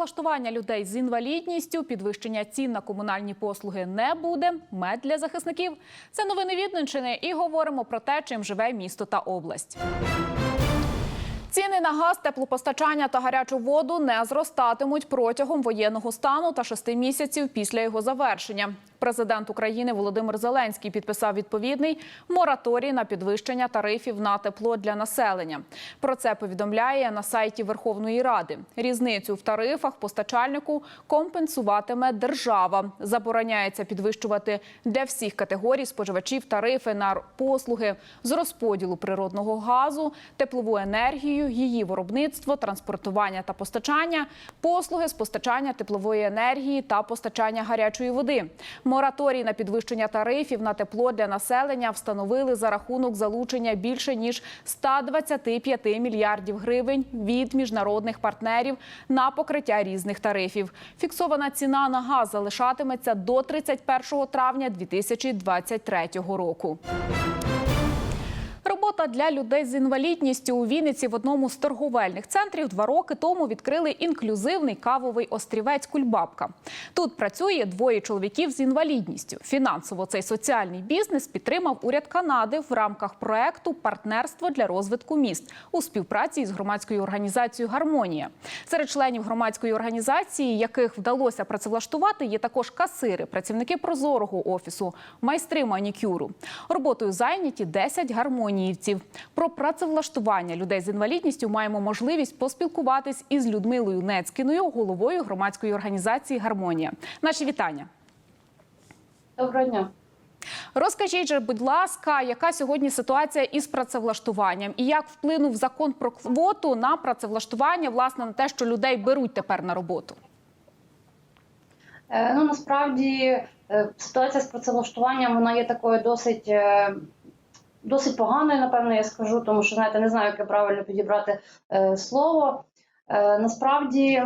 Працевлаштування людей з інвалідністю, підвищення цін на комунальні послуги не буде. Мед для захисників. Це новини Відненщини і говоримо про те, чим живе місто та область. Ціни на газ, теплопостачання та гарячу воду не зростатимуть протягом воєнного стану та шести місяців після його завершення. Президент України Володимир Зеленський підписав відповідний мораторій на підвищення тарифів на тепло для населення. Про це повідомляє на сайті Верховної Ради. Різницю в тарифах постачальнику компенсуватиме держава. Забороняється підвищувати для всіх категорій споживачів тарифи на послуги з розподілу природного газу, теплову енергію, її виробництво, транспортування та постачання, послуги з постачання теплової енергії та постачання гарячої води. Мораторій на підвищення тарифів на тепло для населення встановили за рахунок залучення більше ніж 125 мільярдів гривень від міжнародних партнерів на покриття різних тарифів. Фіксована ціна на газ залишатиметься до 31 травня 2023 року. Робота для людей з інвалідністю у Вінниці в одному з торговельних центрів два роки тому відкрили інклюзивний кавовий острівець Кульбабка. Тут працює двоє чоловіків з інвалідністю. Фінансово цей соціальний бізнес підтримав уряд Канади в рамках проекту Партнерство для розвитку міст у співпраці з громадською організацією Гармонія. Серед членів громадської організації, яких вдалося працевлаштувати, є також касири, працівники прозорого офісу, майстри манікюру. Роботою зайняті 10 гармоніївців. Про працевлаштування людей з інвалідністю маємо можливість поспілкуватись із Людмилою Нецькіною, головою громадської організації Гармонія. Наші вітання. Доброго дня. Розкажіть, же, будь ласка, яка сьогодні ситуація із працевлаштуванням і як вплинув закон про квоту на працевлаштування, власне, на те, що людей беруть тепер на роботу? Е, Ну насправді е, ситуація з працевлаштуванням вона є такою досить е, досить поганою, напевно, я скажу, тому що знаєте, не знаю, яке правильно підібрати е, слово. Е, Насправді,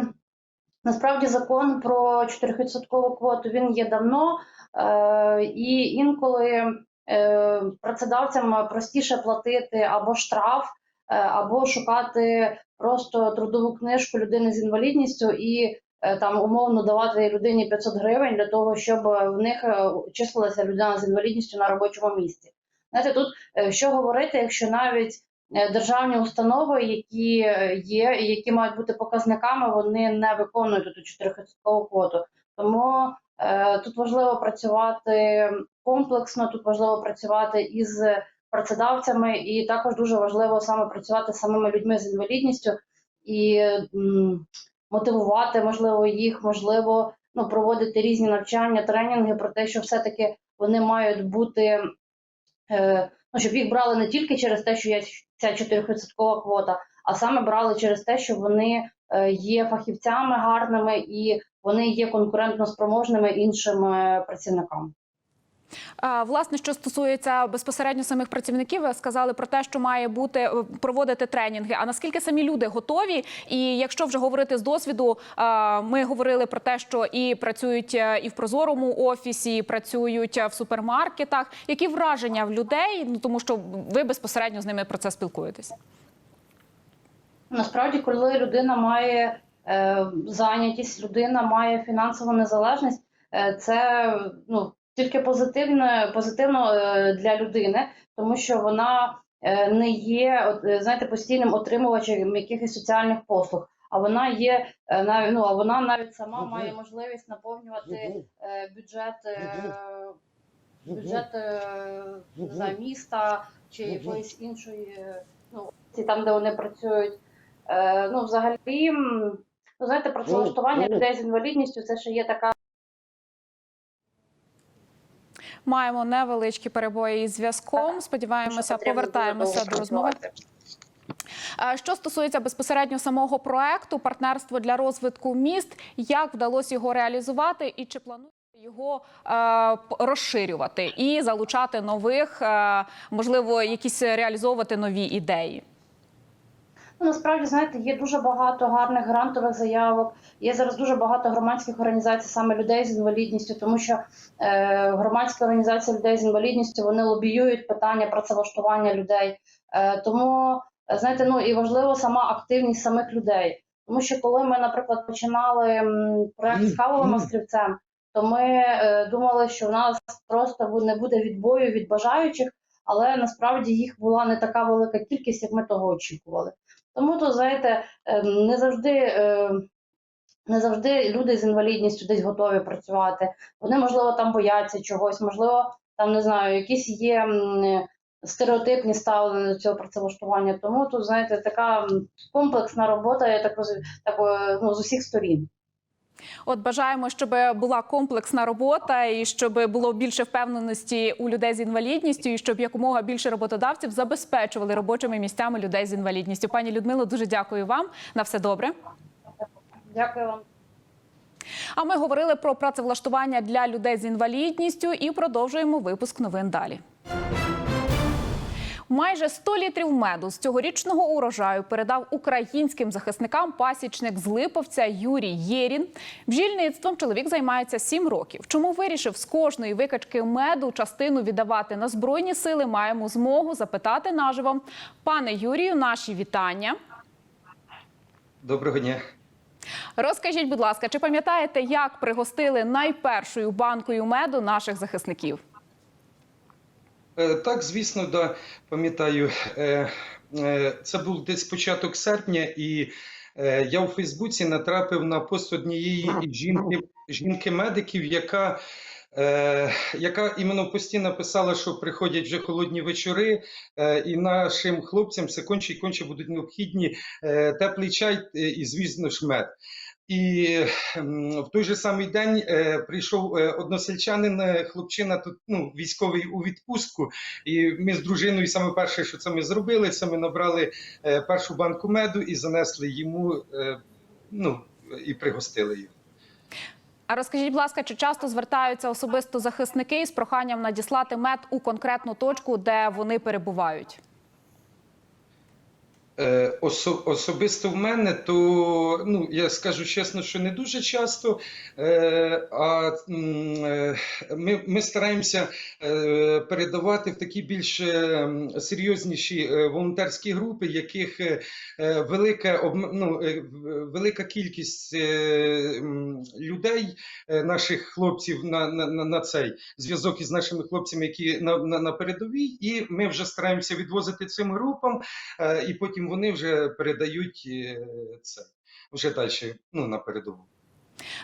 насправді, закон про 4% квоту він є давно, е, і інколи е, працедавцям простіше платити або штраф, е, або шукати просто трудову книжку людини з інвалідністю і е, там умовно давати людині 500 гривень для того, щоб в них е, числилася людина з інвалідністю на робочому місці. Знаєте, тут е, що говорити, якщо навіть е, державні установи, які е, є, які мають бути показниками, вони не виконують ту 4% квоту. Тому е, тут важливо працювати комплексно, тут важливо працювати із працедавцями, і також дуже важливо саме працювати з самими людьми з інвалідністю і м, мотивувати, можливо, їх, можливо, ну, проводити різні навчання, тренінги про те, що все-таки вони мають бути, ну, щоб їх брали не тільки через те, що є ця 4% квота, а саме брали через те, що вони е, є фахівцями гарними і вони є конкурентно спроможними іншим е, працівникам. Власне, що стосується безпосередньо самих працівників, ви сказали про те, що має бути е, проводити тренінги. А наскільки самі люди готові? І якщо вже говорити з досвіду, ми говорили про те, що і працюють е, і в прозорому офісі, і працюють е, в супермаркетах. Які враження в людей? Ну тому що ви безпосередньо з ними про це спілкуєтесь. Насправді, коли людина має е, зайнятість, людина має фінансову незалежність, це ну, тільки позитивно, позитивно е, для людини, тому що вона е, не є е, знаєте, постійним отримувачем якихось соціальних послуг. А вона є е, нав- ну, а вона навіть сама має можливість наповнювати е, бюджет, е, бюджет не знаю, міста чи якоїсь іншої ну, там, де вони працюють. Ну, взагалі, ну, знаєте, працевлаштування людей з інвалідністю це ще є така Маємо невеличкі перебої із зв'язком. Сподіваємося, повертаємося до розмови. Що стосується безпосередньо самого проекту партнерство для розвитку міст, як вдалося його реалізувати, і чи плануєте його е, розширювати і залучати нових, е, можливо, якісь реалізовувати нові ідеї? Ну, насправді, знаєте, є дуже багато гарних грантових заявок. Є зараз дуже багато громадських організацій, саме людей з інвалідністю, тому що е, громадські організації людей з інвалідністю вони лобіюють питання працевлаштування людей. Е, тому знаєте, ну і важливо сама активність самих людей. Тому що коли ми, наприклад, починали проект з кавовим острівцем, то ми е, думали, що в нас просто не буде відбою від бажаючих, але насправді їх була не така велика кількість, як ми того очікували. Тому то, знаєте, е, не завжди. е, Не завжди люди з інвалідністю десь готові працювати. Вони, можливо, там бояться чогось, можливо, там не знаю, якісь є стереотипні ставлення до цього працевлаштування. Тому тут, знаєте, така комплексна робота, я так розумію, е, ну, з усіх сторін. От бажаємо, щоб була комплексна робота і щоб було більше впевненості у людей з інвалідністю, і щоб якомога більше роботодавців забезпечували робочими місцями людей з інвалідністю. Пані Людмило, дуже дякую вам. На все добре. Дякую вам. А ми говорили про працевлаштування для людей з інвалідністю і продовжуємо випуск новин далі. Майже 100 літрів меду з цьогорічного урожаю передав українським захисникам пасічник з Липовця Юрій Єрін. Бджільництвом чоловік займається 7 років. Чому вирішив з кожної викачки меду частину віддавати на збройні сили? Маємо змогу запитати наживо. Пане Юрію, наші вітання. Доброго дня. Розкажіть, будь ласка, чи пам'ятаєте, як пригостили найпершою банкою меду наших захисників? Е, Так, звісно, да, пам'ятаю. Е, е, Це був десь початок серпня, і я у Фейсбуці натрапив на пост однієї жінки, жінки-медиків, яка, е, яка іменно постійно писала, що приходять вже холодні вечори, і нашим хлопцям все конче і конче будуть необхідні теплий чай і, звісно ж, мед. І в той же самий день е, прийшов е, односельчанин, е, хлопчина тут ну, військовий у відпустку. І ми з дружиною саме перше, що це ми зробили, це ми набрали першу банку меду і занесли йому, ну і пригостили його. А розкажіть, будь ласка, чи часто звертаються особисто захисники з проханням надіслати мед у конкретну точку, де вони перебувають? Е, осо- особисто в мене, то ну я скажу чесно, що не дуже часто. Е, а е, ми, ми стараємося передавати в такі більш серйозніші волонтерські групи, яких велика ну, велика кількість людей, наших хлопців на, на, на, цей зв'язок із нашими хлопцями, які на, на, на передовій, і ми вже стараємося відвозити цим групам. І потім вони вже передають е, це вже далі ну, на передову.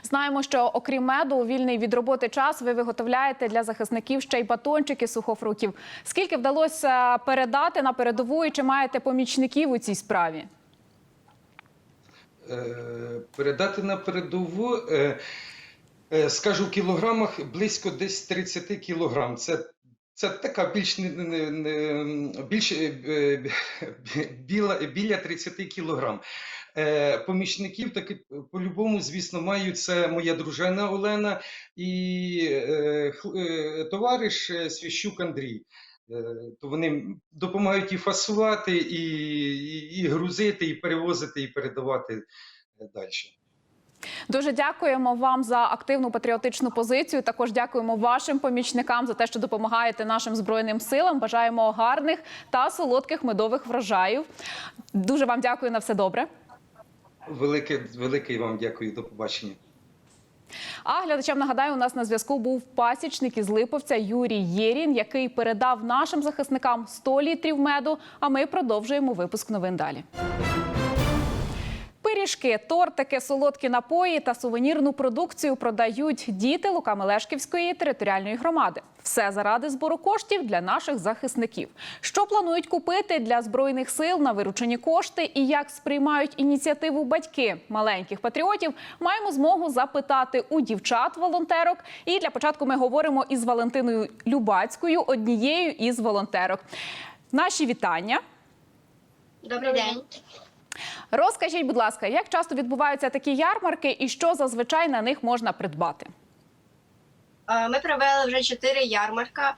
Знаємо, що окрім меду, у вільний від роботи час ви виготовляєте для захисників ще й батончики сухофруктів. Скільки вдалося передати на передову і чи маєте помічників у цій справі? Е, Передати на передову, е, скажу в кілограмах, близько десь 30 кілограм. Це, це така більш, більш е, біла, біля 30 кілограм. Е, Помічників таки по-любому, звісно, маю. Це моя дружина Олена і е, товариш Свящук Андрій. То вони допомагають і фасувати, і, і, і грузити, і перевозити, і передавати далі. Дуже дякуємо вам за активну патріотичну позицію. Також дякуємо вашим помічникам за те, що допомагаєте нашим збройним силам. Бажаємо гарних та солодких медових врожаїв. Дуже вам дякую на все добре. Велике, велике вам дякую. До побачення. А глядачам нагадаю, у нас на зв'язку був пасічник із Липовця Юрій Єрін, який передав нашим захисникам 100 літрів меду. А ми продовжуємо випуск новин далі. Пиріжки, тортики, солодкі напої та сувенірну продукцію продають діти Лука-Мелешківської територіальної громади. Все заради збору коштів для наших захисників. Що планують купити для збройних сил на виручені кошти і як сприймають ініціативу батьки маленьких патріотів, маємо змогу запитати у дівчат-волонтерок. І для початку ми говоримо із Валентиною Любацькою, однією із волонтерок. Наші вітання. Добрий день. Розкажіть, будь ласка, як часто відбуваються такі ярмарки і що зазвичай на них можна придбати? Е, Ми провели вже чотири ярмарка.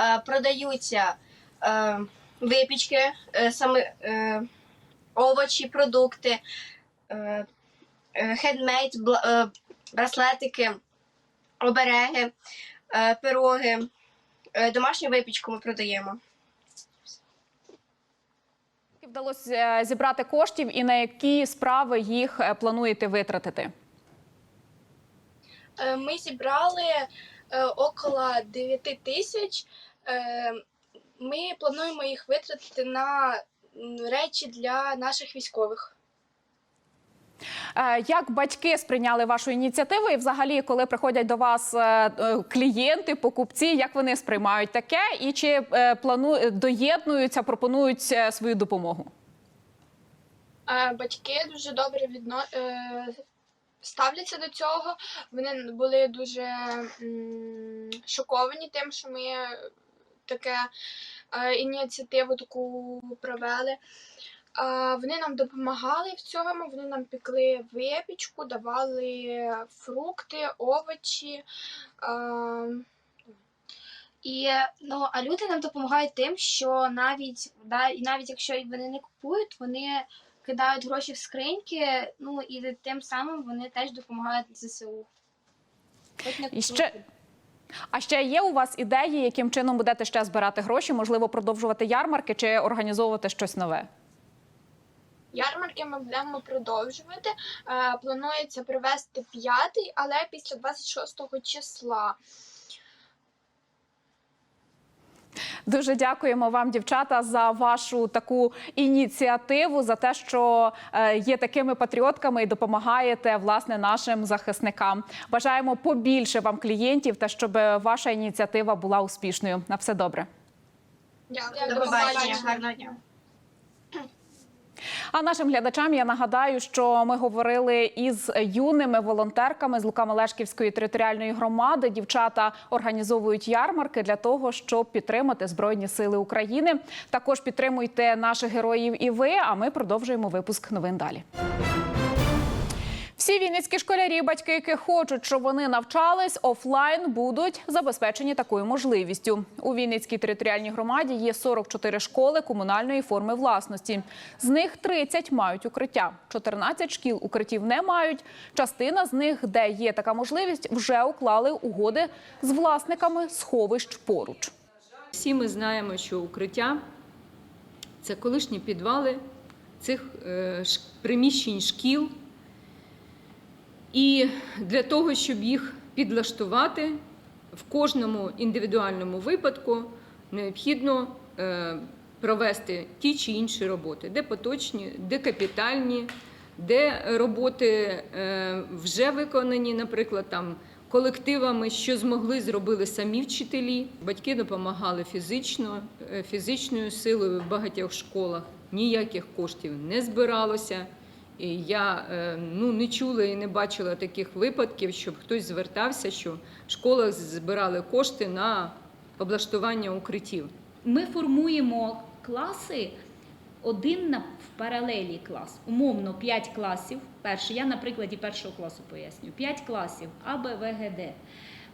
Е, Продаються е, випічки, саме овочі, продукти, хендмейд, браслетики, обереги, пироги, домашню випічку ми продаємо. Вдалося е, зібрати коштів і на які справи їх е, плануєте витратити? Е, Ми зібрали около 9 тисяч. Ми плануємо їх витратити на речі для наших військових. Е, Як батьки сприйняли вашу ініціативу, і взагалі, коли приходять до вас е, е, клієнти, покупці, як вони сприймають таке, і чи плану доєднуються, пропонують свою допомогу? Батьки дуже добре відно... ставляться до цього. Вони були дуже шоковані тим, що ми таке ініціативу таку провели. Вони нам допомагали в цьому, вони нам пекли випічку, давали фрукти, овочі. А, І ну, а люди нам допомагають тим, що навіть да, і навіть якщо вони не купують, вони кидають гроші в скриньки, ну і тим самим вони теж допомагають ЗСУ. Хоч не І ще- А ще є у вас ідеї, яким чином будете ще збирати гроші? Можливо, продовжувати ярмарки чи організовувати щось нове? Ярмарки ми будемо продовжувати. Е, Планується провести п'ятий, але після 26 числа. Дуже дякуємо вам, дівчата, за вашу таку ініціативу, за те, що е, є такими патріотками і допомагаєте власне нашим захисникам. Бажаємо побільше вам клієнтів та щоб ваша ініціатива була успішною. На все добре. Дякую. До побачення, гарного дня. А нашим глядачам я нагадаю, що ми говорили із юними волонтерками з Лукамелешківської територіальної громади. Дівчата організовують ярмарки для того, щоб підтримати збройні сили України. Також підтримуйте наших героїв і ви. А ми продовжуємо випуск новин далі. Всі вінницькі школярі, батьки, які хочуть, щоб вони навчались офлайн, будуть забезпечені такою можливістю. У Вінницькій територіальній громаді є 44 школи комунальної форми власності. З них 30 мають укриття, 14 шкіл укриттів не мають. Частина з них, де є така можливість, вже уклали угоди з власниками сховищ поруч. Всі ми знаємо, що укриття це колишні підвали цих е, приміщень шкіл. І для того, щоб їх підлаштувати, в кожному індивідуальному випадку необхідно е, провести ті чи інші роботи, де поточні, де капітальні, де роботи е, вже виконані, наприклад, там колективами, що змогли, зробили самі вчителі. Батьки допомагали фізично, е, фізичною силою в багатьох школах. Ніяких коштів не збиралося. І я е, ну, не чула і не бачила таких випадків, щоб хтось звертався, що в школах збирали кошти на облаштування укриттів. ми формуємо класи один на в паралелі клас. Умовно 5 класів. Перший, я на прикладі першого класу поясню. 5 класів А, Б, В, Г, Д.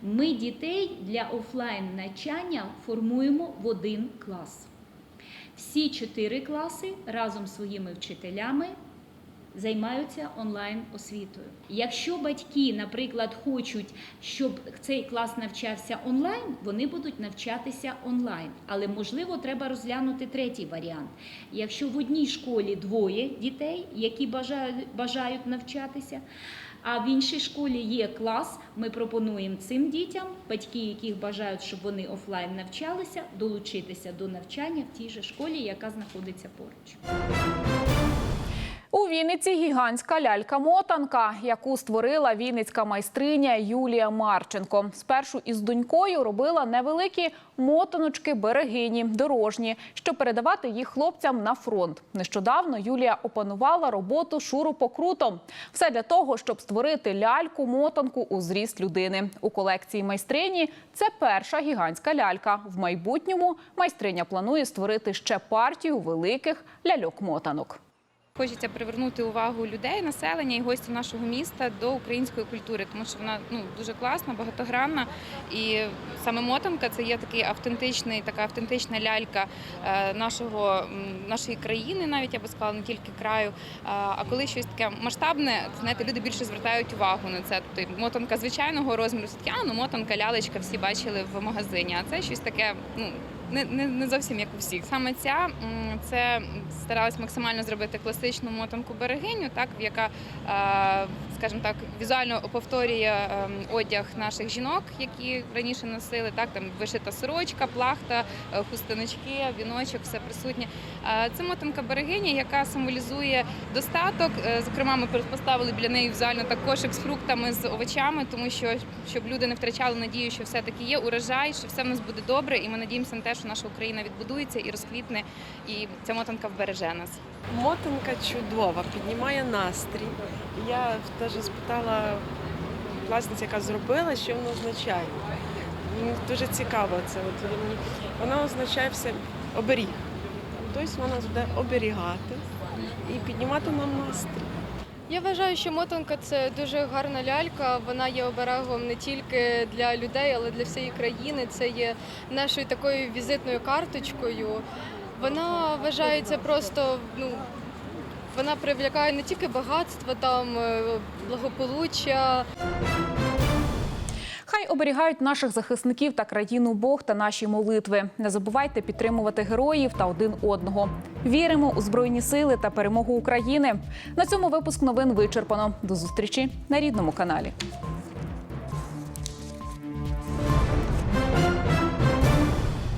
Ми дітей для офлайн навчання формуємо в один клас. Всі чотири класи разом з своїми вчителями займаються онлайн освітою. Якщо батьки, наприклад, хочуть, щоб цей клас навчався онлайн, вони будуть навчатися онлайн. Але можливо треба розглянути третій варіант. Якщо в одній школі двоє дітей, які бажають, бажають навчатися. А в іншій школі є клас. Ми пропонуємо цим дітям, батьки, яких бажають, щоб вони офлайн навчалися, долучитися до навчання в тій же школі, яка знаходиться поруч. Вінниці гігантська лялька-мотанка, яку створила вінницька майстриня Юлія Марченко. Спершу із донькою робила невеликі мотаночки берегині, дорожні, щоб передавати їх хлопцям на фронт. Нещодавно Юлія опанувала роботу шурупокрутом. Все для того, щоб створити ляльку-мотанку у зріст людини. У колекції майстрині це перша гігантська лялька. В майбутньому майстриня планує створити ще партію великих ляльок-мотанок. Хочеться привернути увагу людей, населення і гостів нашого міста до української культури, тому що вона ну дуже класна, багатогранна. І саме мотанка це є такий автентичний, така автентична лялька е, нашого нашої країни, навіть я би сказала, не тільки краю. А а коли щось таке масштабне, знаєте, люди більше звертають увагу на це. Тобто мотанка звичайного розміру, а ну мотанка, лялечка, всі бачили в магазині. А це щось таке, ну не, не, не зовсім як у всіх. Саме ця це старалась максимально зробити класичну мотанку берегиню, так яка, скажімо так, візуально повторює ем, одяг наших жінок, які раніше носили. Так там вишита сорочка, плахта, е, хустиночки, віночок, все присутнє. Е, Це мотанка берегиня, яка символізує достаток. Е, Зокрема, ми поставили біля неї візуально так кошик з фруктами, з овочами, тому що щоб люди не втрачали надію, що все таки є урожай, що все в нас буде добре, і ми надіємося на те, що наша Україна відбудується і розквітне, і ця мотанка вбереже нас. Мотанка чудова, піднімає настрій. Я теж спитала власниця, яка зробила, що воно означає. Мені дуже цікаво це. От, м, вона означає все оберіг. Тобто вона буде оберігати і піднімати нам настрій. Я вважаю, що мотанка це дуже гарна лялька. Вона є оберегом не тільки для людей, але для всієї країни. Це є нашою такою візитною карточкою. Вона вважається просто, ну вона привлякає не тільки багатство, там е, благополуччя. Хай оберігають наших захисників та країну Бог та наші молитви. Не забувайте підтримувати героїв та один одного. Віримо у збройні сили та перемогу України. На цьому випуск новин вичерпано. До зустрічі на рідному каналі.